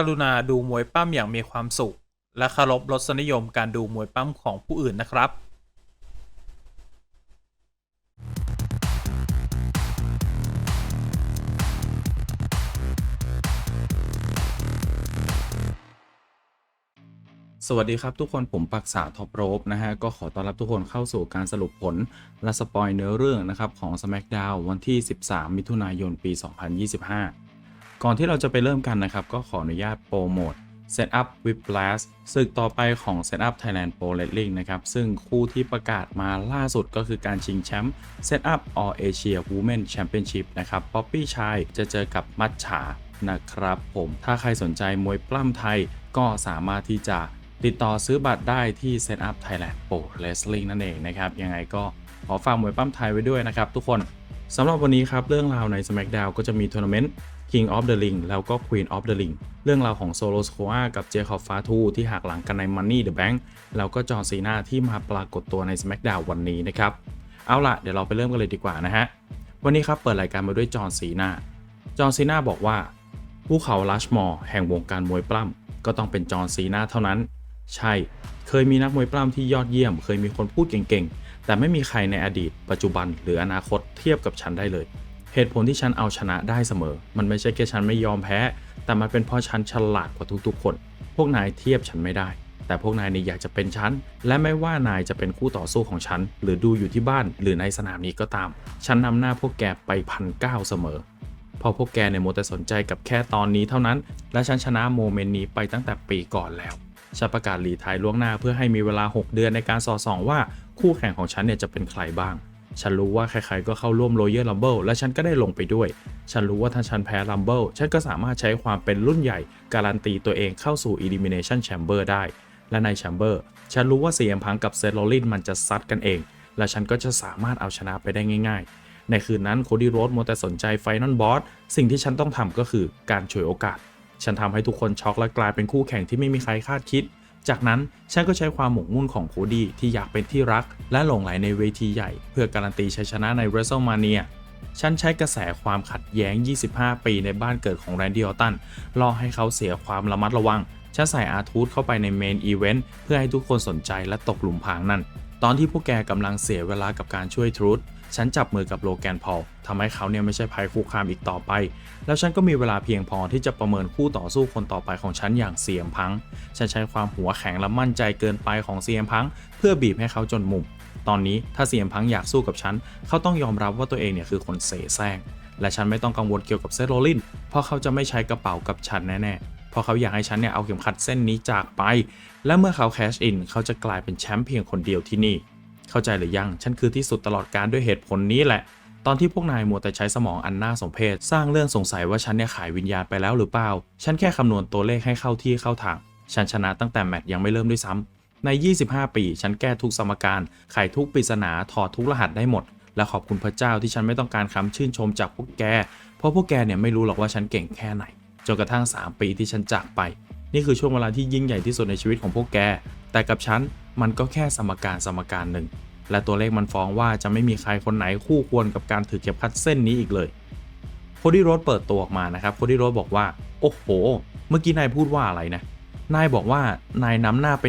กรุณาดูมวยปั้มอย่างมีความสุข และเคารพรสนิยมการดูมวยปั้มของผู้อื่นนะครับสวัสดีครับทุกคนผมปักษาท็อปโรบนะฮะ ก็ขอต้อนรับทุกคนเข้าสู่การสรุปผล และสปอยเนื้อเรื่องนะครับ ของ SmackDown วันที่ 13 มิถุนายน ปี 2025 ก่อนที่เราจะไปเริ่มกันนะครับ ก็ขออนุญาตโปรโมท Setup with Blast ศึกต่อไปของ Setup Thailand Pro Wrestling นะครับ ซึ่งคู่ที่ประกาศมาล่าสุดก็คือการชิงแชมป์ Setup All Asia Women Championship นะครับ Poppy ชายจะเจอกับมัชฉานะครับผมถ้าใครสนใจมวยปล้ำไทยก็สามารถที่จะติดต่อซื้อบัตรได้ที่ Setup Thailand Pro Wrestling นั่นเองนะครับ ยังไงก็ขอฝากมวยปล้ำไทยไว้ด้วยนะครับทุกคนสำหรับวันนี้ครับ เรื่องราวใน SmackDown ก็จะมีทัวร์นาเมนต์ King of the Ring แล้วก็ Queen of the Ring เรื่องราวของโซโลสโคอากับเจคอบฟาทูที่หักหลังกันใน Money the Bank แล้วก็จอห์นซีนาที่มาปรากฏตัวใน SmackDown วันนี้นะครับ เอาล่ะ เดี๋ยวเราไปเริ่มกันเลยดีกว่านะฮะ วันนี้ครับเปิดรายการมาด้วยจอห์นซีนาจอห์นซีนาบอกว่าภูเขาลัชมอร์แห่งวงการมวยปล้ำก็ต้องเป็นจอห์นซีนาเท่านั้น ใช่ เคยมีนักมวยปล้ำที่ยอดเยี่ยม เคยมีคนพูดเก่งๆ แต่ไม่มีใครในอดีต ปัจจุบันหรืออนาคตเทียบกับฉันได้เลย เหตุผลที่ฉันเอาชนะได้เสมอ มันไม่ใช่แค่ฉันไม่ยอมแพ้ แต่มันเป็นเพราะฉันฉลาดกว่าทุกๆคน พวกนายเทียบฉันไม่ได้ แต่พวกนายนี่อยากจะเป็นฉัน และไม่ว่านายจะเป็นคู่ต่อสู้ของฉัน หรือดูอยู่ที่บ้าน หรือในสนามนี้ก็ตาม ฉันนำหน้าพวกแกไปพันเก้าเสมอพราะพวกแกเนี่ยโมวแต่สนใจกับแค่ตอนนี้เท่านั้น และฉันชนะโมเมนต์นี้ไปตั้งแต่ปีก่อนแล้วฉันประกาศรีไทายล่วงหน้าเพื่อให้มีเวลา 6 เดือนในการสอดส่องว่าคู่แข่งของฉันเนี่ยจะเป็นใครบ้าง ฉันรู้ว่าใครๆก็เข้าร่วม Royal Rumble และฉันก็ได้ลงไปด้วย ฉันรู้ว่าถ้าฉันแพ้ Rumble ฉันก็สามารถใช้ความเป็นรุ่นใหญ่ การันตีตัวเองเข้าสู่ Elimination Chamber ได้ และใน Chamber ฉันรู้ว่า CM Punk กับ Seth Rollins มันจะซัดกันเอง และฉันก็จะสามารถเอาชนะไปได้ง่าย ๆ ในคืนนั้นโคดี้โรดมัวแต่สนใจไฟนอลบอสสิ่งที่ฉันต้องทำก็คือการฉวยโอกาส ฉันทำให้ทุกคนช็อกและกลายเป็นคู่แข่งที่ไม่มีใครคาดคิด จากนั้นฉันก็ใช้ความหมกมุ่นของโคดี้ที่อยากเป็นที่รัก และหลงไหลในเวทีใหญ่ เพื่อการันตีชัยชนะใน WrestleMania ฉันใช้กระแสความขัดแย้ง 25 ปีในบ้านเกิดของแรนดี้ออตตันล่อให้เขาเสียความระมัดระวัง ฉันใส่อาร์ทูธเข้าไปในเมนอีเวนต์เพื่อให้ทุกคนสนใจและตกหลุมพรางนั่น ตอนที่พวกแกกำลังเสียเวลากับการช่วยทรูธ ฉันจับมือกับโลแกนพอลทำให้เขาเนี่ยไม่ใช่ภัยคุกคามอีกต่อไป แล้วฉันก็มีเวลาเพียงพอที่จะประเมินคู่ต่อสู้คนต่อไปของฉันอย่างเสียมพัง ฉันใช้ความหัวแข็งและมั่นใจเกินไปของเสียมพัง เพื่อบีบให้เขาจนมุม ตอนนี้ถ้าเสียมพังอยากสู้กับฉัน เขาต้องยอมรับว่าตัวเองเนี่ยคือคนเสแสร้ง และฉันไม่ต้องกังวลเกี่ยวกับเซโรลิน เพราะเขาจะไม่ใช้กระเป๋ากับฉันแน่ๆเพราะเขาอยากให้ฉันเนี่ยเอาเข็มขัดเส้นนี้จากไป และเมื่อเขาแคชอิน เขาจะกลายเป็นแชมป์เพียงคนเดียวที่นี่ เข้าใจหรือยัง ฉันคือที่สุดตลอดการด้วยเหตุผลนี้แหละ ตอนที่พวกนายมัวแต่ใช้สมองอันน่าสมเพชสร้างเรื่องสงสัยว่าฉันเนี่ยขายวิญญาณไปแล้วหรือเปล่า ฉันแค่คำนวณตัวเลขให้เข้าที่เข้าทาง ฉันชนะตั้งแต่แมตช์ยังไม่เริ่มด้วยซ้ำใน 25 ปี ฉันแก้ทุกสมการ ไขทุกปริศนา ถอดทุกรหัสได้หมด และขอบคุณพระเจ้าที่ฉันไม่ต้องการคำชื่นชมจากพวกแก เพราะพวกแกเนี่ยไม่รู้หรอกว่าฉันเก่งแค่ไหน จนกระทั่ง 3 ปีที่ฉันจากไป นี่คือช่วงเวลาที่ยิ่งใหญ่ที่สุดในชีวิตของพวกแก แต่กับฉัน มันก็แค่สมการสมการหนึ่ง และตัวเลขมันฟ้องว่าจะไม่มีใครคนไหนคู่ควรกับการถือเข็มขัดเส้นนี้อีกเลยโคดี้โรดเปิดตัวออกมานะครับโคดี้โรดบอกว่า โอ้โห เมื่อกี้นายพูดว่าอะไรนะ นายบอกว่านายนำหน้าไป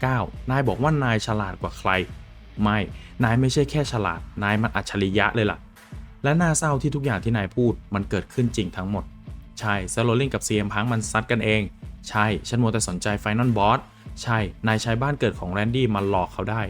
1,009นายบอกว่านายฉลาดกว่าใคร ไม่ นายไม่ใช่แค่ฉลาด นายมันอัจฉริยะเลยล่ะ และน่าเศร้าที่ทุกอย่างที่นายพูดมันเกิดขึ้นจริงทั้งหมด ใช่เซโรลินกับ CM พังมันซัดกันเอง ใช่ ฉันมัวแต่สนใจไฟนอลบอส ใช่ นายใช้บ้านเกิดของแรนดี้มาหลอกเขาได้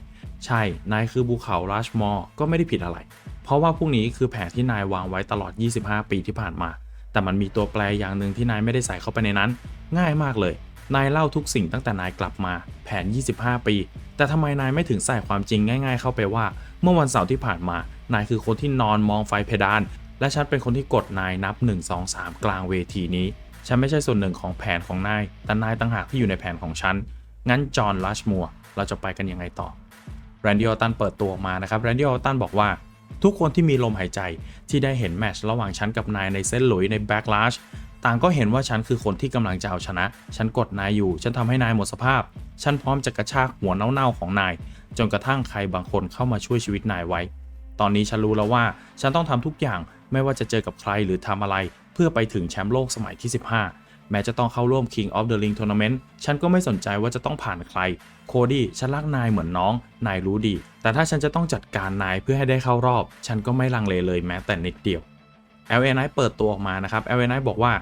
ใช่ นายคือภูเขาราชมอร์ก็ไม่ได้ผิดอะไร เพราะว่าพวกนี้คือแผนที่นายวางไว้ตลอด 25 ปีที่ผ่านมา แต่มันมีตัวแปรอย่างหนึ่งที่นายไม่ได้ใส่เข้าไปในนั้น ง่ายมากเลย นายเล่าทุกสิ่งตั้งแต่นายกลับมา แผน 25 ปี แต่ทำไมนายไม่ถึงใส่ความจริงง่าย ๆ เข้าไปว่า เมื่อวันเสาร์ที่ผ่านมา นายคือคนที่นอนมองไฟเพดาน และฉันเป็นคนที่กดนายนับ 1 2 3 กลางเวทีนี้ ฉันไม่ใช่ส่วนหนึ่งของแผนของนาย แต่นายต่างหากที่อยู่ในแผนของฉัน งั้นจอห์นลัชมัวเราจะไปกันยังไงต่อแรนดี้ออตันเปิดตัวออกมานะครับแรนดี้ออตันบอกว่า ทุกคนที่มีลมหายใจที่ได้เห็นแมตช์ระหว่างฉันกับนายในเส้นหลุยในแบ็กลาชต่างก็เห็นว่าฉันคือคนที่กำลังจะเอาชนะ ฉันกดนายอยู่ ฉันทำให้นายหมดสภาพ ฉันพร้อมจะกระชากหัวเน่าๆของนาย จนกระทั่งใครบางคนเข้ามาช่วยชีวิตนายไว้ ตอนนี้ฉันรู้แล้วว่า ฉันต้องทำทุกอย่าง ไม่ว่าจะเจอกับใครหรือทำอะไร เพื่อไปถึงแชมป์โลกสมัยที่ 15 แม้จะต้องเข้าร่วม King of the Ring Tournament ฉันก็ไม่สนใจว่าจะต้องผ่านใคร โคดี้ฉันรักนายเหมือนน้อง นายรู้ดี แต่ถ้าฉันจะต้องจัดการนายเพื่อให้ได้เข้ารอบ ฉันก็ไม่ลังเลเลยแม้แต่นิดเดียว LA Knight เปิดตัวออกมานะครับ LA Knight บอกว่า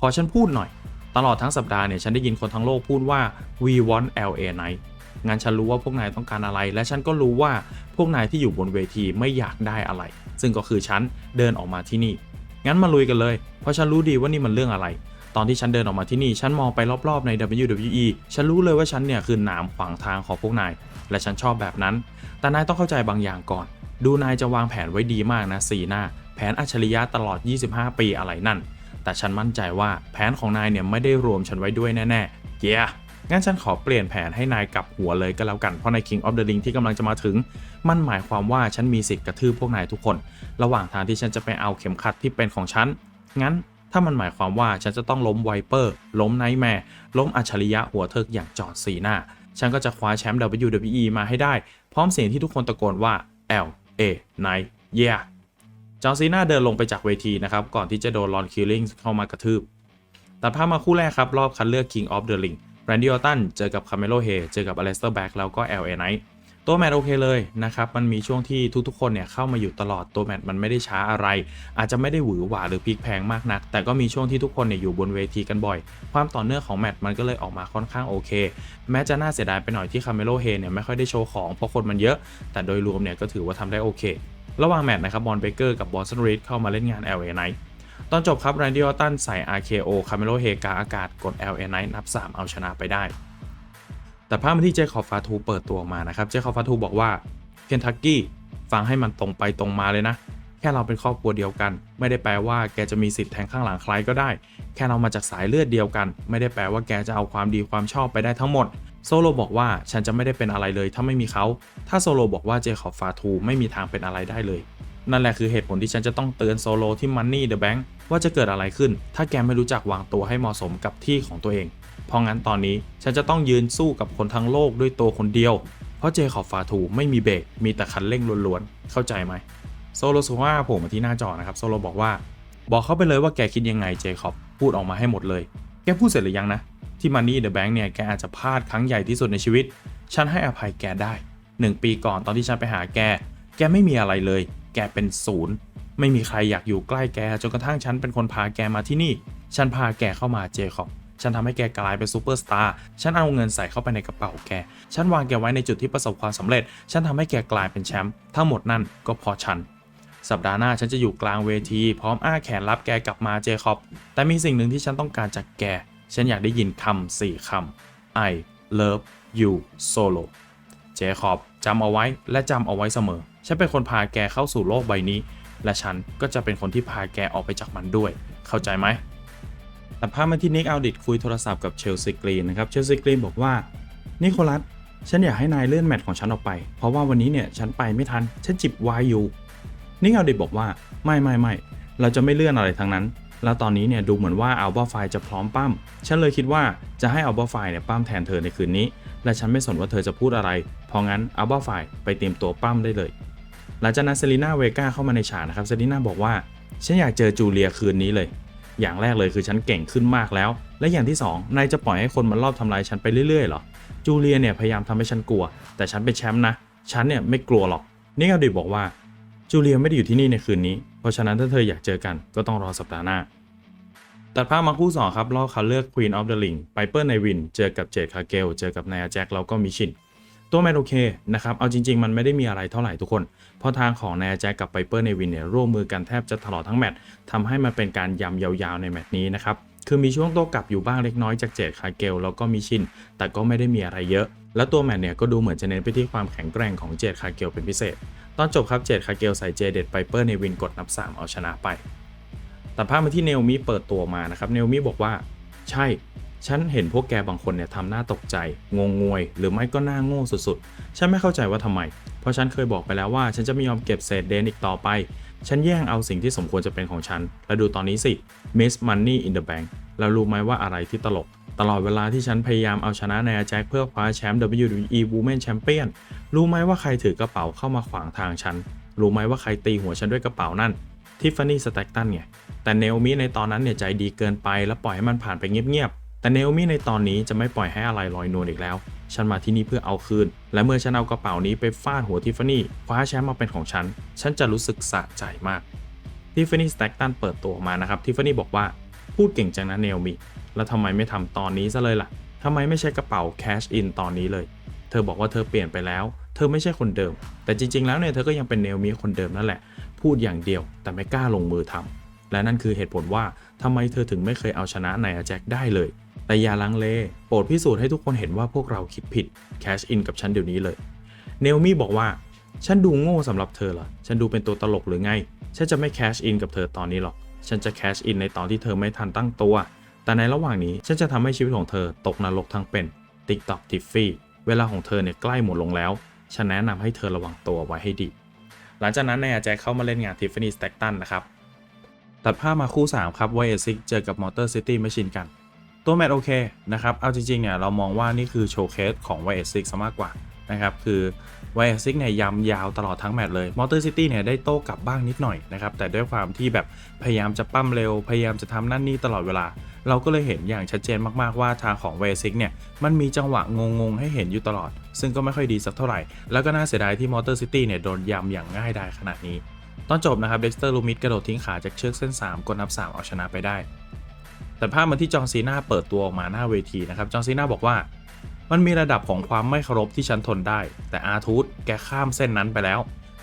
ขอฉันพูดหน่อย ตลอดทั้งสัปดาห์เนี่ยฉันได้ยินคนทั้งโลกพูดว่า we want LA Knight งั้นฉันรู้ว่าพวกนายต้องการอะไร และฉันก็รู้ว่าพวกนายที่อยู่บนเวทีไม่อยากได้อะไร ซึ่งก็คือฉันเดินออกมาที่นี่ งั้นมาลุยกันเลย เพราะฉันรู้ดีว่านี่มันเรื่องอะไร ตอนที่ฉันเดินออกมาที่นี่ ฉันมองไปรอบๆใน WWE ฉันรู้เลยว่าฉันเนี่ยคือหนามขวางทางของพวกนาย และฉันชอบแบบนั้น แต่นายต้องเข้าใจบางอย่างก่อน ดูนายจะวางแผนไว้ดีมากนะสีหน้า แผนอัจฉริยะตลอด 25 ปีอะไรนั่น แต่ฉันมั่นใจว่าแผนของนายเนี่ยไม่ได้รวมฉันไว้ด้วยแน่ๆเกียงั้นฉันขอเปลี่ยนแผนให้นายกลับหัวเลยก็แล้วกัน เพราะใน King of the Ring ที่กำลังจะมาถึง มันหมายความว่าฉันมีสิทธิ์กระทืบพวกนายทุกคน ระหว่างทางที่ฉันจะไปเอาเข็มขัดที่เป็นของฉัน งั้น ถ้ามันหมายความว่าฉันจะต้องล้มไวเปอร์ ล้มไนท์แมร์ ล้มอัจฉริยะหัวเทิกอย่างจอร์ดซีนาฉันก็จะคว้าแชมป์ WWE มาให้ได้ พร้อมเสียงที่ทุกคนตะโกนว่า L A Night Yeah จอร์ซีนาเดินลงไปจากเวทีนะครับ ก่อนที่จะโดนลอนคิลลิงเข้ามากระทืบ ตัดภาพมาคู่แรกครับ รอบคัดเลือก King of the Ring แบรนดี้ออตันเจอกับคาเมโลเฮเจอกับอเลสเตอร์แบ็กแล้วก็ LA Knight ตัวแมตช์โอเคเลยนะครับ มันมีช่วงที่ทุกๆคนเนี่ยเข้ามาอยู่ตลอดตัวแมตช์มันไม่ได้ช้าอะไร อาจจะไม่ได้หวือหวาหรือพลิกแพงมากนัก แต่ก็มีช่วงที่ทุกคนเนี่ยอยู่บนเวทีกันบ่อย ความต่อเนื่องของแมตช์มันก็เลยออกมาค่อนข้างโอเค แม้จะน่าเสียดายไปหน่อยที่คาเมโลเฮเนี่ยไม่ค่อยได้โชว์ของเพราะคนมันเยอะ แต่โดยรวมเนี่ยก็ถือว่าทำได้โอเค ระหว่างแมตช์นะครับบอลเบเกอร์กับบอสตันรีดเข้ามาเล่นงาน LA Knight ตอนจบครับแรนดี้ออตตันใส่ RKO คาเมโลเฮกาอากาศกด LA Knight นับ 3 เอาชนะไปได้ แต่ภาพมาที่เจคอบฟาทูเปิดตัวออกมานะครับ เจคอบฟาทูบอกว่าเคนทักกี้ฟังให้มันตรงไปตรงมาเลยนะ แค่เราเป็นครอบครัวเดียวกัน ไม่ได้แปลว่าแกจะมีสิทธิ์แทงข้างหลังใครก็ได้ แค่เรามาจากสายเลือดเดียวกัน ไม่ได้แปลว่าแกจะเอาความดีความชอบไปได้ทั้งหมด โซโลบอกว่าฉันจะไม่ได้เป็นอะไรเลยถ้าไม่มีเขา ถ้าโซโลบอกว่าเจคอบฟาทูไม่มีทางเป็นอะไรได้เลยนั่นแหละคือเหตุผลที่ฉันจะต้องเตือนโซโลที่ Money the Bank ว่าจะเกิดอะไรขึ้น ถ้าแกไม่รู้จักวางตัวให้เหมาะสมกับที่ของตัวเอง เพราะงั้นตอนนี้ฉันจะต้องยืนสู้กับคนทั้งโลกด้วยตัวคนเดียว เพราะเจคอบฟาทูไม่มีเบรกมีแต่คันเร่งล้วนๆ เข้าใจไหมโซโลสุว่าผมมาที่หน้าจอนะครับโซโลบอกว่า บอกเขาไปเลยว่าแกคิดยังไงเจคอบพูดออกมาให้หมดเลย แกพูดเสร็จหรือยังนะ ที่มันนี่เดอะแบงค์เนี่ยแกอาจจะพลาดครั้งใหญ่ที่สุดในชีวิต ฉันให้อภัยแกได้ 1 ปีก่อนตอนที่ฉันไปหาแก แกไม่มีอะไรเลย แกเป็นศูนย์ไม่มีใครอยากอยู่ใกล้แกจนกระทั่งฉันเป็นคนพาแกมาที่นี่ ฉันพาแกเข้ามาเจคอบ ฉันทำให้แกกลายเป็นซูเปอร์สตาร์ ฉันเอาเงินใส่เข้าไปในกระเป๋าแก ฉันวางแกไว้ในจุดที่ประสบความสำเร็จ ฉันทำให้แกกลายเป็นแชมป์ ทั้งหมดนั่นก็พอฉัน สัปดาห์หน้าฉันจะอยู่กลางเวที พร้อมอ้าแขนรับแกกลับมาเจคอบ แต่มีสิ่งหนึ่งที่ฉันต้องการจากแก ฉันอยากได้ยินคำสี่คำ I love you solo เจคอบจำเอาไว้และจำเอาไว้เสมอ ฉันเป็นคนพาแกเข้าสู่โลกใบนี้ และฉันก็จะเป็นคนที่พาแกออกไปจากมันด้วย เข้าใจไหม ตัดภาพมาที่นิกอัลดิตคุยโทรศัพท์กับเชลซีกรีนนะครับเชลซีกรีนบอกว่านิโคลัสฉันอยากให้นายเลื่อนแมตช์ของฉันออกไป เพราะว่าวันนี้เนี่ยฉันไปไม่ทัน ฉันจิบวน์อยู่ นิกอัลดิตบอกว่าไม่ไม่ไม่เราจะไม่เลื่อนอะไรทั้งนั้น แล้วตอนนี้เนี่ยดูเหมือนว่าอัลบาไฟจะพร้อมปั้ม ฉันเลยคิดว่าจะให้อัลบาไฟเนี่ยปั้มแทนเธอในคืนนี้ และฉันไม่สนว่าเธอจะพูดอะไร เพราะงั้นอัลบาไฟไปเตรียมตัวปั้มได้เลย หลังจากนั้นเซรีนาเวก้าเข้ามาในฉากนะครับ เซรีนาบอกว่า ฉันอยากเจอจูเลียคืนนี้เลย อย่างแรกเลยคือฉันเก่งขึ้นมากแล้ว และอย่างที่2นายจะปล่อยให้คนมารอบทำลายฉันไปเรื่อยๆหรอ จูเลียเนี่ยพยายามทำให้ฉันกลัว แต่ฉันเป็นแชมป์นะ ฉันเนี่ยไม่กลัวหรอกนิกาดิบอกว่า จูเลียไม่ได้อยู่ที่นี่ในคืนนี้ เพราะฉะนั้นถ้าเธออยากเจอกันก็ต้องรอสัปดาห์หน้า ตัดภาพมาคู่สอครับรอบคัดเลือก Queen of the Ring ไปเปิลในวิน เจอกับเจดคาเกล เจอกับนายแจ็คแล้วก็มิชิน ตัวแมนโอเคนะครับ เอาจริง ๆ มันไม่ได้มีอะไรเท่าไหร่ทุกคน เพราะทางของนายแจ็คกับไ i เปอร์ในวินเนี่ยร่วมมือกันแทบจะตลอดทั้งแมตช์ทำให้มันเป็นการยำยาวๆในแมตช์นี้นะครับ คือมีช่วงโต้กลับอยู่บ้างเล็กน้อยจากเจดคาเกลแล้วก็มิชิน แต่ก็ไม่ได้มีอะไรเยอะ แล้วตัวแมตช์เนี่ยก็ดูเหมือนจะเน้นไปที่ความแข็งแกร่งของเจดคาเกลเป็นพิเศษ ตอนจบครับเจดคาเกลใส่เจเด็ดไ i เปอร์ในวินกดนับ 3 เอาชนะไป แตัดภาพมาที่เนลมิเปิดตัวมานะครับ เนลมิบอกว่า ใช่ ฉันเห็นพวกแกบางคนเนี่ยทำหน้าตกใจ งงงวย หรือไม่ก็หน้าโง่สุดๆ ฉันไม่เข้าใจว่าทำไม เพราะฉันเคยบอกไปแล้วว่า ฉันจะไม่ยอมเก็บเศษเดนอีกต่อไป ฉันแย่งเอาสิ่งที่สมควรจะเป็นของฉัน แล้วดูตอนนี้สิ Miss Money in the Bank แล้วรู้ไหมว่าอะไรที่ตลก ตลอดเวลาที่ฉันพยายามเอาชนะนายแจ็คเพื่อคว้าแชมป์ WWE Women Champion รู้ไหมว่าใครถือกระเป๋าเข้ามาขวางทางฉัน รู้ไหมว่าใครตีหัวฉันด้วยกระเป๋านั่นทิฟฟานี่สแต็กตันไงแต่เนโอมิในตอนนั้นเนี่ยใจดีเกินไป แล้วปล่อยให้มันผ่านไปเงียบๆ แต่เนโอมิในตอนนี้จะไม่ปล่อยให้อะไรลอยนวลอีกแล้ว ฉันมาที่นี่เพื่อเอาคืน และเมื่อฉันเอากระเป๋านี้ไปฟาดหัวทิฟฟานี่คว้าแชมป์มาเป็นของฉัน ฉันจะรู้สึกสะใจมากทิฟฟานี่สแต็กตันเปิดตัวออกมานะครับทิฟฟานี่บอกว่าพูดเก่งจังนะเนโอมิแล้วทำไมไม่ทำตอนนี้ซะเลยล่ะทำไมไม่ใช้กระเป๋าแคชอินตอนนี้เลย เธอบอกว่าเธอเปลี่ยนไปแล้ว เธอไม่ใช่คนเดิม แต่จริงๆ แล้วเนี่ยเธอก็ยังเป็นเนโอมิคนเดิมนั่นแหละ พูดอย่างเดียวแต่ไม่กล้าลงมือทำและนั่นคือเหตุผลว่าทำไมเธอถึงไม่เคยเอาชนะนายแจ็คได้เลย แต่อย่าลังเล โปรดพิสูจน์ให้ทุกคนเห็นว่าพวกเราคิดผิด แคชอินกับฉันเดี๋ยวนี้เลย เนลมี่บอกว่า ฉันดูโง่สำหรับเธอเหรอ ฉันดูเป็นตัวตลกหรือไง ฉันจะไม่แคชอินกับเธอตอนนี้หรอก ฉันจะแคชอินในตอนที่เธอไม่ทันตั้งตัว แต่ในระหว่างนี้ฉันจะทำให้ชีวิตของเธอตกนรกทั้งเป็น TikTok t i f f y เวลาของเธอเนี่ยใกล้หมดลงแล้ว ฉันแนะนำให้เธอระวังตัวไว้ให้ดี หลังจากนั้นนายอาแจ็คเข้ามาเล่นงาน Tiffany s t a c k t o n นะครับ ตัดภาพมาคู่ 3 ครับไวเอซิกเจอกับ Motor City Machine กัน ตัวแมตช์โอเคนะครับ เอาจริงๆเนี่ยเรามองว่านี่คือโชว์เคสของไวเอซิกซะมากกว่านะครับ คือไวเอซิกเนี่ยยำยาวตลอดทั้งแมตช์เลย Motor City เนี่ยได้โต้กลับบ้างนิดหน่อยนะครับ แต่ด้วยความที่แบบพยายามจะปั้มเร็ว พยายามจะทำนั่นนี่ตลอดเวลา เราก็เลยเห็นอย่างชัดเจนมากๆว่าทางของเวซิกเนี่ยมันมีจังหวะงงๆ ให้เห็นอยู่ตลอด ซึ่งก็ไม่ค่อยดีสักเท่าไหร่ แล้วก็น่าเสียดายที่มอเตอร์ซิตี้เนี่ยโดนยำอย่างง่ายดายขนาดนี้ ตอนจบนะครับเด็กสเตอร์ลูมิดกระโดดทิ้งขาจากเชือกเส้น 3กดนับ 3 เอาชนะไปได้ แต่ภาพมาที่จอห์นซีนาเปิดตัวออกมาหน้าเวทีนะครับจอห์นซีนาบอกว่า มันมีระดับของความไม่เคารพที่ฉันทนได้ แต่อาร์ทูธแกข้ามเส้นนั้นไปแล้ว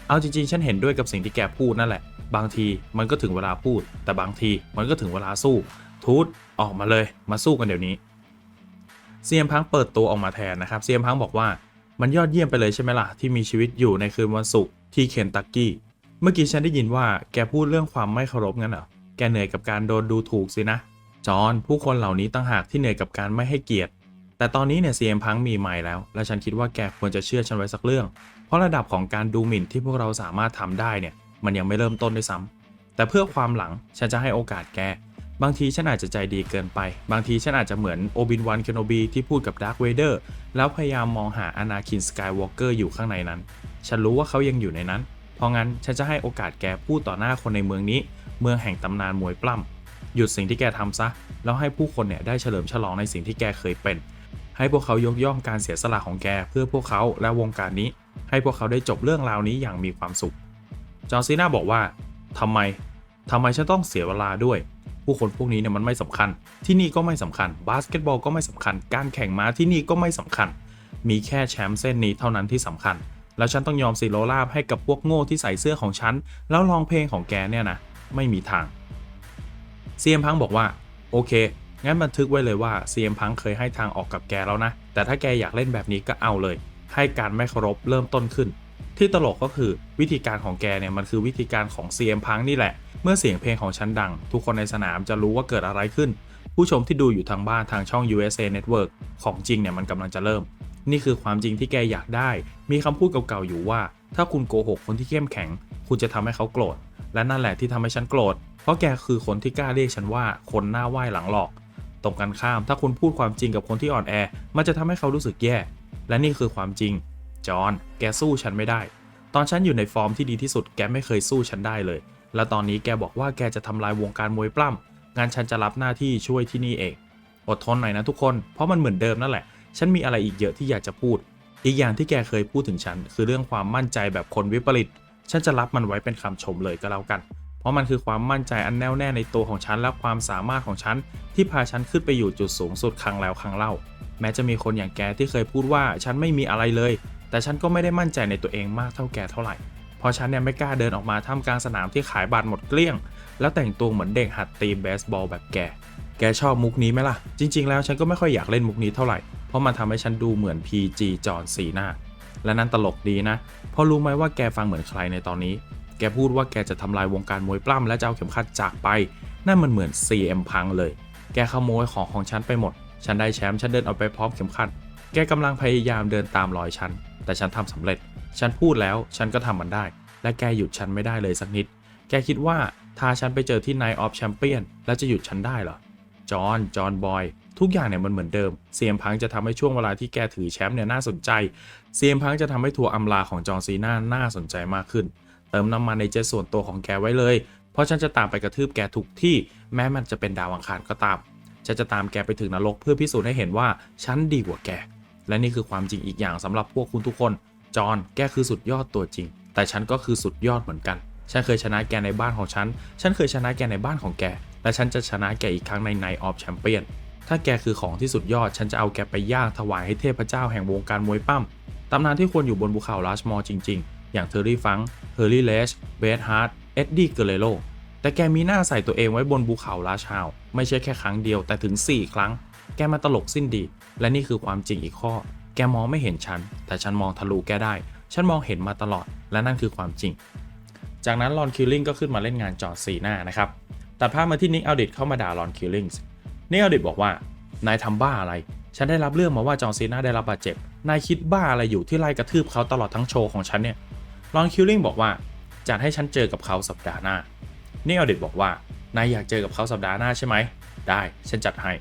เอาจริงๆ ฉันเห็นด้วยกับสิ่งที่แกพูดนั่นแหละ บางทีมันก็ถึงเวลาพูด แต่บางทีมันก็ถึงเวลาสู้ ทูตออกมาเลยมาสู้กันเดี๋ยวนี้เซียมพังเปิดตัวออกมาแทนนะครับเซียมพังบอกว่ามันยอดเยี่ยมไปเลยใช่ไหมล่ะ ที่มีชีวิตอยู่ในคืนวันศุกร์ที่เคนตักกี้ เมื่อกี้ฉันได้ยินว่าแกพูดเรื่องความไม่เคารพงั้นเหรอ แกเหนื่อยกับการโดนดูถูกสินะ จอห์นผู้คนเหล่านี้ต่างหากที่เหนื่อยกับการไม่ให้เกียรติ แต่ตอนนี้เนี่ยเซียมพังมีใหม่แล้ว และฉันคิดว่าแกควรจะเชื่อฉันไว้สักเรื่อง เพราะระดับของการดูหมิ่นที่พวกเราสามารถทำได้เนี่ยมันยังไม่เริ่มต้นด้วยซ้ำแต่เพื่อความหลังฉันจะให้โอกาสแกบางทีฉันอาจจะใจดีเกินไป บางทีฉันอาจจะเหมือนโอบินวันเคนโนบีที่พูดกับดาร์คเวเดอร์แล้วพยายามมองหาอนาคินสกายวอล์กเกอร์อยู่ข้างในนั้น ฉันรู้ว่าเขายังอยู่ในนั้น เพราะงั้นฉันจะให้โอกาสแกพูดต่อหน้าคนในเมืองนี้ เมืองแห่งตำนานมวยปล้ำ หยุดสิ่งที่แกทำซะ แล้วให้ผู้คนเนี่ยได้เฉลิมฉลองในสิ่งที่แกเคยเป็น ให้พวกเขายกย่องการเสียสละของแกเพื่อพวกเขาและวงการนี้ ให้พวกเขาได้จบเรื่องราวนี้อย่างมีความสุข จอร์ซีนาบอกว่าทำไมทำไมฉันต้องเสียเวลาด้วย ผู้คนพวกนี้เนี่ยมันไม่สำคัญ ที่นี่ก็ไม่สำคัญ บาสเกตบอลก็ไม่สำคัญ การแข่งม้าที่นี่ก็ไม่สำคัญ มีแค่แชมป์เส้นนี้เท่านั้นที่สำคัญ แล้วฉันต้องยอมสิโรลาบให้กับพวกโง่ที่ใส่เสื้อของฉัน แล้วร้องเพลงของแกเนี่ยนะ ไม่มีทาง เซียมพังบอกว่าโอเค งั้นบันทึกไว้เลยว่าเซียมพังเคยให้ทางออกกับแกแล้วนะ แต่ถ้าแกอยากเล่นแบบนี้ก็เอาเลย ให้การไม่เคารพเริ่มต้นขึ้น ที่ตลกก็คือวิธีการของแกเนี่ยมันคือวิธีการของ CM พังนี่แหละ เมื่อเสียงเพลงของฉันดัง ทุกคนในสนามจะรู้ว่าเกิดอะไรขึ้น ผู้ชมที่ดูอยู่ทางบ้านทางช่อง USA Network ของจริงเนี่ยมันกำลังจะเริ่ม นี่คือความจริงที่แกอยากได้ มีคำพูดเก่าๆอยู่ว่า ถ้าคุณโกหกคนที่เข้มแข็ง คุณจะทำให้เขาโกรธ และนั่นแหละที่ทำให้ฉันโกรธ เพราะแกคือคนที่กล้าเรียกฉันว่าคนหน้าไหว้หลังหลอก ตรงกันข้าม ถ้าคุณพูดความจริงกับคนที่อ่อนแอ มันจะทำให้เขารู้สึกแย่ และนี่คือความจริง จอห์น แกสู้ฉันไม่ได้ ตอนฉันอยู่ในฟอร์มที่ดีที่สุด แกไม่เคยสู้ฉันได้เลย และตอนนี้แกบอกว่าแกจะทำลายวงการมวยปล้ำงานฉันจะรับหน้าที่ช่วยที่นี่เอง อดทนหน่อยนะทุกคน เพราะมันเหมือนเดิมนั่นแหละ ฉันมีอะไรอีกเยอะที่อยากจะพูด อีกอย่างที่แกเคยพูดถึงฉัน คือเรื่องความมั่นใจแบบคนวิปริต ฉันจะรับมันไว้เป็นคำชมเลยก็แล้วกัน เพราะมันคือความมั่นใจอันแน่วแน่ในตัวของฉันและความสามารถของฉันที่พาฉันขึ้นไปอยู่จุดสูงสุดครั้งแล้วครั้งเล่า แม้จะมีคนอย่างแกที่เคยพูดว่าฉันไม่มีอะไรเลย แต่ฉันก็ไม่ได้มั่นใจในตัวเองมากเท่าแกเท่าไหร่ เพราะฉันเนี่ยไม่กล้าเดินออกมาท่ามกลางสนามที่ขายบัตรหมดเกลี้ยง แล้วแต่งตัวเหมือนเด็กหัดตีเบสบอลแบบแก แกชอบมุกนี้ไหมล่ะ จริง ๆ แล้วฉันก็ไม่ค่อยอยากเล่นมุกนี้เท่าไหร่ เพราะมันทำให้ฉันดูเหมือน PG จอนซีหน้า และนั่นตลกดีนะเพราะรู้ไหมว่าแกฟังเหมือนใครในตอนนี้ แกพูดว่าแกจะทำลายวงการมวยปล้ำและจะเอาเข็มขัดจากไป นั่นมันเหมือน CM พังเลย แกขโมยของของฉันไปหมด ฉันได้แชมป์ฉันเดินเอาไปพร้อมเข็มขัด แกกำลังพยายามเดินตามรอยฉัน แต่ฉันทำสำเร็จ ฉันพูดแล้วฉันก็ทำมันได้ และแกหยุดฉันไม่ได้เลยสักนิด แกคิดว่าถ้าฉันไปเจอที่ Night of Champion แล้วจะหยุดฉันได้เหรอจอห์นจอห์นบอย ทุกอย่างเนี่ยมันเหมือนเดิมเซียมพังจะทำให้ช่วงเวลาที่แกถือแชมป์เนี่ยน่าสนใจเซียมพังจะทำให้ทัวร์อำลาของจอห์ซีน่าน่าสนใจมากขึ้น เติมน้ำมันในเจส่วนตัวของแกไว้เลย เพราะฉันจะตามไปกระทืบแกทุกที่แม้มันจะเป็นดาวอังคารก็ตามฉันจะตามแกไปถึงนรกเพื่อพิสูจน์ให้เห็นว่าฉันดีกว่าแก และนี่คือความจริงอีกอย่างสำหรับพวกคุณทุกคน จอห์นแกคือสุดยอดตัวจริง แต่ฉันก็คือสุดยอดเหมือนกัน ฉันเคยชนะแกในบ้านของฉัน ฉันเคยชนะแกในบ้านของแก และฉันจะชนะแกอีกครั้งใน Night of Champion ถ้าแกคือของที่สุดยอด ฉันจะเอาแกไปย่างถวายให้เทพเจ้าแห่งวงการมวยปั้มตำนานที่ควรอยู่บนภูเขาลาชมอร์จริงๆ อย่างเทอร์รี่ฟังเฮอร์รี่เลชเบธฮาร์ดเอ็ดดี้เกเรโลแต่แกมีหน้าใส่ตัวเองไว้บนภูเขาลาชาว ไม่ใช่แค่ครั้งเดียวแต่ถึง 4 ครั้ง แกมาตลกสิ้นดี และนี่คือความจริงอีกข้อ แกมองไม่เห็นฉัน แต่ฉันมองทะลุแกได้ ฉันมองเห็นมาตลอด และนั่นคือความจริง จากนั้นลอนคิลลิงก็ขึ้นมาเล่นงานจอร์ซีหน้านะครับ ตัดภาพมาที่นิกเอัลดิตเข้ามาด่าลอนคิลลิงส์ นิกอัลดิตบอกว่านายทำบ้าอะไร ฉันได้รับเรื่องมาว่าจอร์ซีน่าได้รับบาดเจ็บ นายคิดบ้าอะไรอยู่ที่ไล่กระทืบเขาตลอดทั้งโชว์ของฉันเนี่ยลอนคิลลิงบอกว่าจัดให้ฉันเจอกับเขาสัปดาห์หน้านิกอัลดิตบอกว่านายอยากเจอกับเขาสัปดาห์หน้าใช่ไหม ได้ฉันจัดให้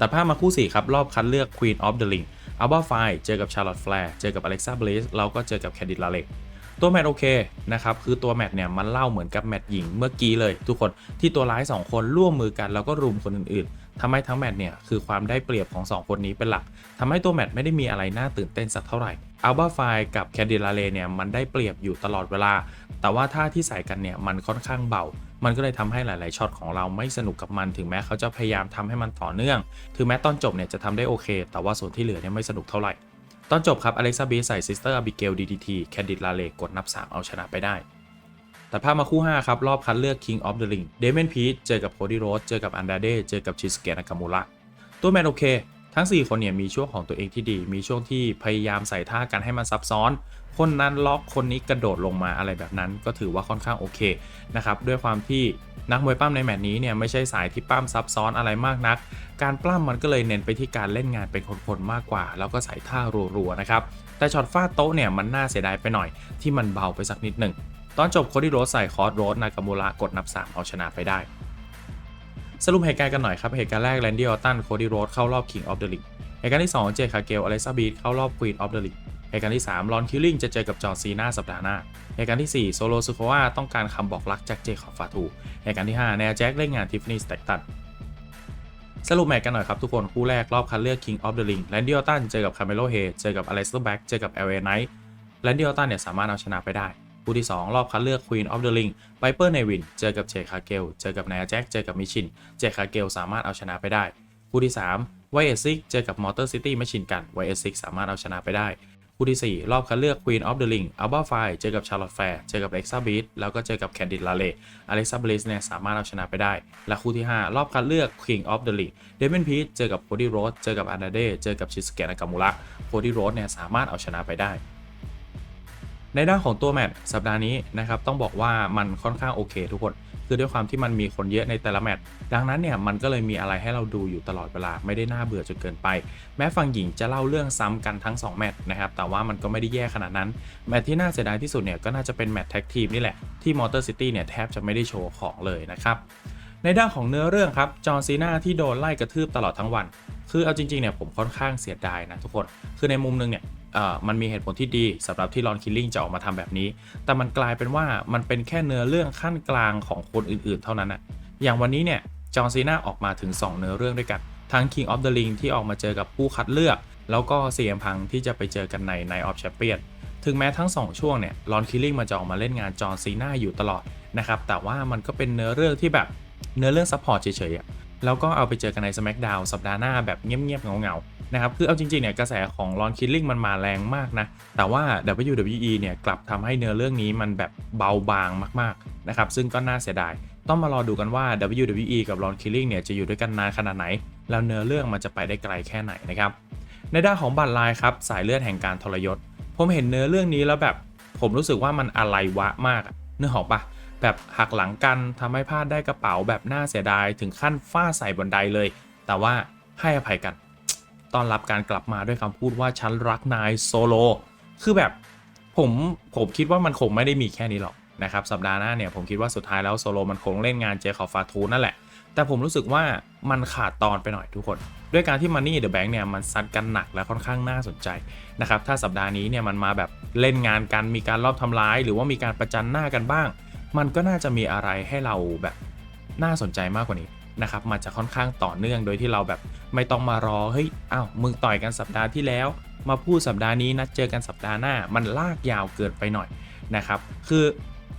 ตัดภาพมาคู่ 4 ครับ รอบคัดเลือก Queen of the Ring อัลบาไฟเจอกับ Charlotte Flair เจอกับ Alexa Bliss เราก็เจอกับ Candice LeRae ัวแมตโอเคนะครับคือตัวแมตเนี่ยมันเล่าเหมือนกับแมตหญิงเมื่อกี้เลย ทุกคนที่ตัวร้าย 2 คนร่วมมือกันแล้วก็รุมคนอื่นๆทำให้ทั้งแมตเนี่ยคือความได้เปรียบของ 2 คนนี้เป็นหลักทำให้ตัวแมตไม่ได้มีอะไรน่าตื่นเต้นสักเท่าไหร่อัลบาไฟกับ Candice LeRae เนี่ยมันได้เปรียบอยู่ตลอดเวลา แต่ว่าท่าที่ใส่กันเนี่ยมันค่อนข้างเบามันก็เลยทำให้หลาย ๆ ช็อตของเราไม่สนุกกับมัน ถึงแม้เขาจะพยายามทำให้มันต่อเนื่อง ถึงแม้ตอนจบเนี่ยจะทำได้โอเค แต่ว่าส่วนที่เหลือเนี่ยไม่สนุกเท่าไหร่ ตอนจบครับอเล็กซ่าบีใส่ซิสเตอร์อบิเกลดีดีทีแคนดิดลาเลกดนับ 3 เอาชนะไปได้แต่ภาพมาคู่ 5 ครับ รอบคัดเลือก King of the Ring เดเมนพีทเจอกับโคดี้โรสเจอกับอันดาเดเจอกับชิสเกะนากามูระตัวแมนโอเค ทั้ง 4 คนเนี่ยมีช่วงของตัวเองที่ดี มีช่วงที่พยายามใส่ท่ากันให้มันซับซ้อน คนนั้นล็อกคนนี้กระโดดลงมาอะไรแบบนั้น ก็ถือว่าค่อนข้างโอเคนะครับด้วยความที่นักมวยปั้มในแมตช์นี้เนี่ยไม่ใช่สายที่ปั้มซับซ้อนอะไรมากนัก การปล้ำมันก็เลยเน้นไปที่การเล่นงานเป็นคนๆมากกว่า แล้วก็ใส่ท่ารัวๆนะครับแต่ช็อตฟาดโต๊ะเนี่ยมันน่าเสียดายไปหน่อยที่มันเบาไปสักนิดหนึ่งตอนจบโคดี้โรสใส่คอร์สโรสนากามูระกดนับ 3 เอาชนะไปได้ สรุปเหตุการณ์กันหน่อยครับ เหตุการณ์แรกแลนดี้ออตตันโคดี้โรสเข้ารอบ King of the Ring เหตุการณ์ที่ 2 เจคาเกลอเล็กซาบีทเข้ารอบ Queen of the Ring เหตุการณ์ที่3ลอนคิลลิงจะเจอกับจอร์ซีนาสัปดาห์หน้าเหตุการณ์ที่4โซโลซูโควาต้องการคำบอกรักจากเจคอบฟาทูเหตุการณ์ที่5แนวแจ็คเล่นงานทิฟฟานี่สเต็กตันสรุปแมตช์กันหน่อยครับทุกคนคู่แรกรอบคัดเลือก King of the Ring แลนดี้ออตันเจอกับคาร์เมโลเฮเจอกับอเล็กซ์แบ็กเจอกับ LA Knight แลนดี้ออตันเนี่ยสามารถเอาชนะไปได้คู่ที่ 2 รอบคัดเลือก Queen of the Ring ไ i เปอร์เนวินเจอกับเจคาเกลเจอกับนายแจ็คเจอกับมิชินเจคาเกลสามารถเอาชนะไปได้ คู่ที่3ไวเอซิกเจอกับมอเตอร์ซิตี้แมชชินกันไวเอซิกสามารถเอาชนะไปได้ คู่ที่ 4 รอบคัดเลือก Queen of the Ring อัลบาไฟเจอกับชาร์ลอตแฟร์เจอกับเล็กซ่าบีทแล้วก็เจอกับแคนดิดลาเลอเล็กซ่าบลิสเนี่ยสามารถเอาชนะไปได้ และคู่ที่ 5 รอบคัดเลือก King of the Ring เดมอนพีทเจอกับโคดี้โรสเจอกับอันดาเดเจอกับชิสเกะนากามูระโคดี้โรสเนี่ยสามารถเอาชนะไปได้ในด้านของตัวแมตช์สัปดาห์นี้นะครับต้องบอกว่ามันค่อนข้างโอเคทุกคน คือด้วยความที่มันมีคนเยอะในแต่ละแมตช์ดังนั้นเนี่ยมันก็เลยมีอะไรให้เราดูอยู่ตลอดเวลาไม่ได้น่าเบื่อจนเกินไป แม้ฝั่งหญิงจะเล่าเรื่องซ้ำกันทั้ง 2 แมตช์นะครับแต่ว่ามันก็ไม่ได้แย่ขนาดนั้น แมตช์ที่น่าเสียดายที่สุดเนี่ยก็น่าจะเป็นแมตช์แท็กทีมนี่แหละที่มอเตอร์ซิตี้เนี่ยแทบจะไม่ได้โชว์ของเลยนะครับในด้านของเนื้อเรื่องครับจอห์นซีนาที่โดนไล่กระทืบตลอดทั้งวัน คือเอาจริงๆเนี่ยผมค่อนข้างเสียดายนะทุกคน คือในมุมหนึงเนี่ย มันมีเหตุผลที่ดีสำหรับที่ลอนคิลลิงจะออกมาทำแบบนี้ แต่มันกลายเป็นว่ามันเป็นแค่เนื้อเรื่องขั้นกลางของคนอื่นๆ เท่านั้นอะอย่างวันนี้เนี่ยจอห์นซีนาออกมาถึง 2 เนื้อเรื่องด้วยกัน ทั้ง King of the Ring ที่ออกมาเจอกับผู้คัดเลือก แล้วก็เซียมพังที่จะไปเจอกันใน Night of Champion ถึงแม้ทั้ง 2 ช่วงเนี่ยลอนคิลลิงมันจะออกมาเล่นงานจอห์นซีนาอยู่ตลอดนะครับแต่ว่ามันก็เป็นเนื้อเรื่องที่แบบเนื้อเรื่องซัพพอร์ตเฉยๆแล้วก็เอาไปเจอกันใน SmackDown สัปดาห์หน้าแบบเงียบๆเงาๆ นะครับคือเอาจริงๆเนี่ยกระแสของลอนคิลลิ่งมันมาแรงมากนะ แต่ว่า WWE เนี่ยกลับทำให้เนื้อเรื่องนี้มันแบบเบาบางมากๆนะครับซึ่งก็น่าเสียดาย ต้องมารอดูกันว่า WWE กับลอนคิลลิ่งเนี่ยจะอยู่ด้วยกันนานขนาดไหน แล้วเนื้อเรื่องมันจะไปได้ไกลแค่ไหนนะครับในด้านของบัตรลายครับสายเลือดแห่งการทรยศ ผมเห็นเนื้อเรื่องนี้แล้วแบบผมรู้สึกว่ามันอะไรวะมากอะนึกอหอกปะแบบหักหลังกันทำให้พลาดได้กระเป๋าแบบน่าเสียดายถึงขั้นฟาดใส่บนไดเลย แต่ว่าให้อภัยกัน ต้อนรับการกลับมาด้วยคำพูดว่าฉันรักนายโซโล คือแบบผมผมคิดว่ามันคงไม่ได้มีแค่นี้หรอกนะครับสัปดาห์หน้าเนี่ยผมคิดว่าสุดท้ายแล้วโซโลมันคงเล่นงานเจคอบฟาทูนั่นแหละ แต่ผมรู้สึกว่ามันขาดตอนไปหน่อยทุกคน ด้วยการที่มันนี่เดอะแบงค์เนี่ยมันซัดกันหนักและค่อนข้างน่าสนใจนะครับถ้าสัปดาห์นี้เนี่ยมันมาแบบเล่นงานกันมีการรอบทำร้าย หรือว่ามีการประจันหน้ากันบ้าง มันก็น่าจะมีอะไรให้เราแบบน่าสนใจมากกว่านี้ นะครับมันจะค่อนข้างต่อเนื่องโดยที่เราแบบไม่ต้องมารอเฮ้ยอ้าวมึงต่อยกันสัปดาห์ที่แล้ว มาพูดสัปดาห์นี้นัดเจอกันสัปดาห์หน้า มันลากยาวเกินไปหน่อยนะครับคือ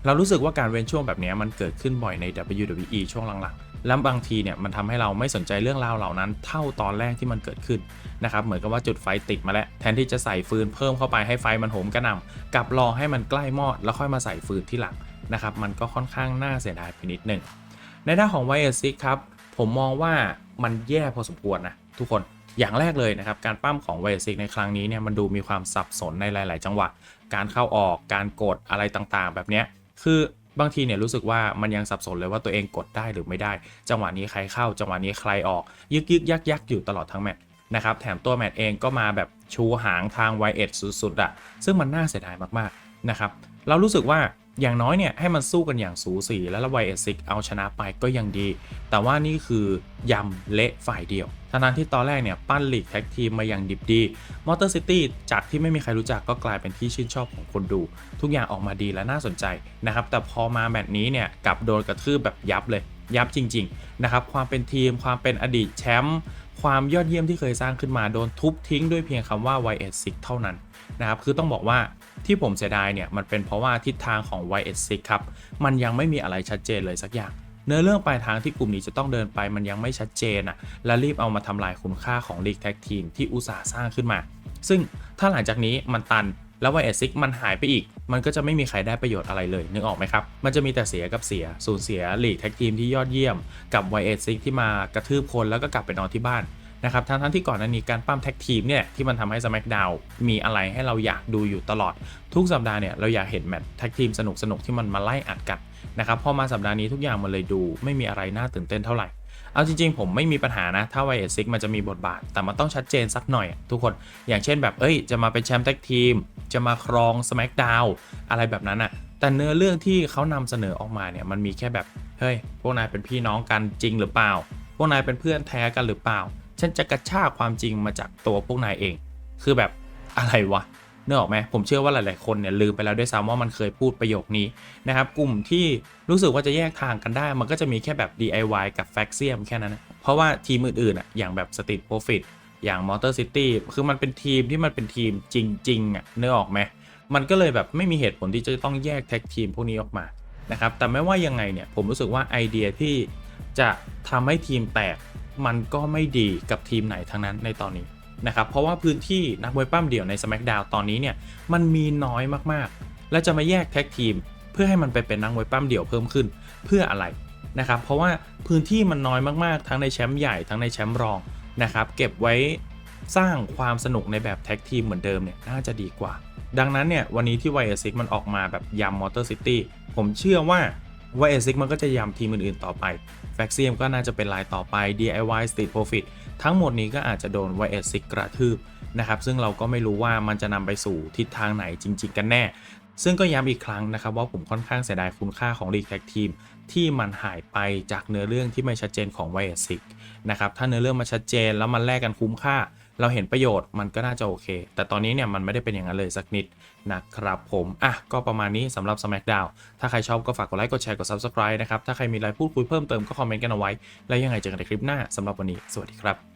เรารู้สึกว่าการเว้นช่วงแบบนี้มันเกิดขึ้นบ่อยใน WWE ช่วงหลังๆ แล้วบางทีเนี่ยมันทำให้เราไม่สนใจเรื่องราวเหล่านั้น เท่าตอนแรกที่มันเกิดขึ้นนะครับเหมือนกับว่าจุดไฟติดมาแล้ว แทนที่จะใส่ฟืนเพิ่มเข้าไปให้ไฟมันโหมกระหน่ำกลับรอให้มันใกล้มอด แล้วค่อยมาใส่ฟืนที่หลังนะครับมันก็ค่อนข้างน่าเสียดายไปนิดหนึ่ง ในด้านของ y s 6ครับ ผมมองว่ามันแย่พอสมควรนะทุกคนอย่างแรกเลยนะครับ การปั้มของ y s 6ในครั้งนี้เนี่ยมันดูมีความสับสนในหลาย ๆ จังหวะ การเข้าออกการกดอะไรต่างๆ แบบเนี้ยคือบางทีเนี่ยรู้สึกว่ามันยังสับสนเลยว่าตัวเองกดได้หรือไม่ได้ จังหวะนี้ใครเข้า จังหวะนี้ใครออก ยึกยึกยักยักอยู่ตลอดทั้งแมตช์นะครับแถมตัวแมตช์เองก็มาแบบชูหางทาง y 1สุดๆอะซึ่งมันน่าเสียดายมากๆนะครับเรารู้สึกว่า อย่างน้อยเนี่ยให้มันสู้กันอย่างสูสีแล้วละ y 1เอาชนะไปก็ยังดี แต่ว่านี่คือยำเละฝ่ายเดียวทั้งนั้นที่ตอนแรกเนี่ยปั้นลีกแท็กทีมมาอย่างดิบดีมอเตอร์ซิตี้จากที่ไม่มีใครรู้จักก็กลายเป็นที่ชื่นชอบของคนดู ทุกอย่างออกมาดีและน่าสนใจนะครับแต่พอมาแมตช์นี้เนี่ยกลับโดนกระทืบแบบยับเลยยับจริงๆนะครับความเป็นทีมความเป็นอดีตแชมป์ความยอดเยี่ยมที่เคยสร้างขึ้นมาโดนทุบทิ้งด้วยเพียงคำว่า y 1 6เท่านั้นนะครับคือต้องบอกว่า ที่ผมเสียดายเนี่ยมันเป็นเพราะว่าทิศทางของ y 1 6ครับ มันยังไม่มีอะไรชัดเจนเลยสักอย่าง เนื้อเรื่องปลายทางที่กลุ่มนี้จะต้องเดินไปมันยังไม่ชัดเจนอะ และรีบเอามาทำลายคุณค่าของลีกแท็กทีมที่อุตสาห์สร้างขึ้นมา ซึ่งถ้าหลังจากนี้มันตันแล้ว y 1 6มันหายไปอีก มันก็จะไม่มีใครได้ประโยชน์อะไรเลย นึกออกไหมครับ มันจะมีแต่เสียกับเสีย สูญเสียลีกแท็กทีมที่ยอดเยี่ยม กับ y 1 6ที่มากระทืบคนแล้วก็กลับไปนอนที่บ้าน นะครับทั้งทั้งที่ก่อนหน้านี้การปั้มแท็กทีมเนี่ยที่มันทำให้ SmackDown มีอะไรให้เราอยากดูอยู่ตลอด ทุกสัปดาห์เนี่ยเราอยากเห็นแมตช์แท็กทีมสนุกสนุกที่มันมาไล่อัดกันนะครับพอมาสัปดาห์นี้ทุกอย่างมันเลยดู ไม่มีอะไรน่าตื่นเต้นเท่าไหร่เอาจริงๆ ผมไม่มีปัญหานะ ถ้า y 6มันจะมีบทบาท แต่มันต้องชัดเจนสักหน่อย ทุกคนอย่างเช่นแบบเอ้ย จะมาเป็นแชมป์แท็กทีม จะมาครอง SmackDown อะไรแบบนั้นอะแต่เนื้อเรื่องที่เขานำเสนอออกมาเนี่ยมันมีแค่แบบ เฮ้ย พวกนายเป็นพี่น้องกันจริงหรือเปล่า พวกนายเป็นเพื่อนแท้กันหรือเปล่า ฉันจะกระชากความจริงมาจากตัวพวกนายเอง คือแบบอะไรวะเนื้อออกไหมผมเชื่อว่าหลาย ๆ คนเนี่ยลืมไปแล้วด้วยซ้ำว่ามันเคยพูดประโยคนี้นะครับ กลุ่มที่รู้สึกว่าจะแยกทางกันได้ มันก็จะมีแค่แบบ DIY กับ f a x i u m แค่นั้นนะเพราะว่าทีมอื่นๆอะอย่างแบบ Street Profit อย่าง Motor City คือมันเป็นทีมที่มันเป็นทีมจริง ๆ อะเนื้อออกไหมมันก็เลยแบบไม่มีเหตุผลที่จะต้องแยกแท็กทีมพวกนี้ออกมานะครับแต่ไม่ว่ายังไงเนี่ยผมรู้สึกว่าไอเดียที่จะทำให้ทีมแตก มันก็ไม่ดีกับทีมไหนทั้งนั้นในตอนนี้นะครับเพราะว่าพื้นที่นักมวยปั้มเดี่ยวใน SmackDown ตอนนี้เนี่ยมันมีน้อยมากๆ และจะมาแยกแท็กทีม เพื่อให้มันไปเป็นนักมวยปั้มเดี่ยวเพิ่มขึ้นเพื่ออะไรนะครับเพราะว่าพื้นที่มันน้อยมากๆ ทั้งในแชมป์ใหญ่ทั้งในแชมป์รองนะครับเก็บไว้สร้างความสนุกในแบบแท็กทีมเหมือนเดิมเนี่ยน่าจะดีกว่า ดังนั้นเนี่ยวันนี้ที่ y อ6มันออกมาแบบยำมอเตอร์ซิตี้ผมเชื่อว่า y อ6มันก็จะยำทีมอื่นๆต่อไป f a x i u m ก็น่าจะเป็นรายต่อไป DIY Street Profit ทั้งหมดนี้ก็อาจจะโดน y อ6กระทืบนะครับซึ่งเราก็ไม่รู้ว่ามันจะนำไปสู่ทิศทางไหนจริง ๆ กันแน่ ซึ่งก็ย้ำอีกครั้งนะครับว่าผมค่อนข้างเสียดายคุณค่าของลีกแท็กทีมที่มันหายไปจากเนื้อเรื่องที่ไม่ชัดเจนของ y อ6นะครับถ้าเนื้อเรื่องมันชัดเจนแล้วมันแลกกันคุ้มค่า เราเห็นประโยชน์มันก็น่าจะโอเค แต่ตอนนี้เนี่ยมันไม่ได้เป็นอย่างนั้นเลยสักนิดนะครับผมอะก็ประมาณนี้สำหรับ SmackDown ถ้าใครชอบก็ฝากกดไลค์กดแชร์กด Subscribe นะครับถ้าใครมีอะไรพูดคุยเพิ่มเติมก็คอมเมนต์กันเอาไว้ แล้วยังไงเจอกันในคลิปหน้าสำหรับวันนี้สวัสดีครับ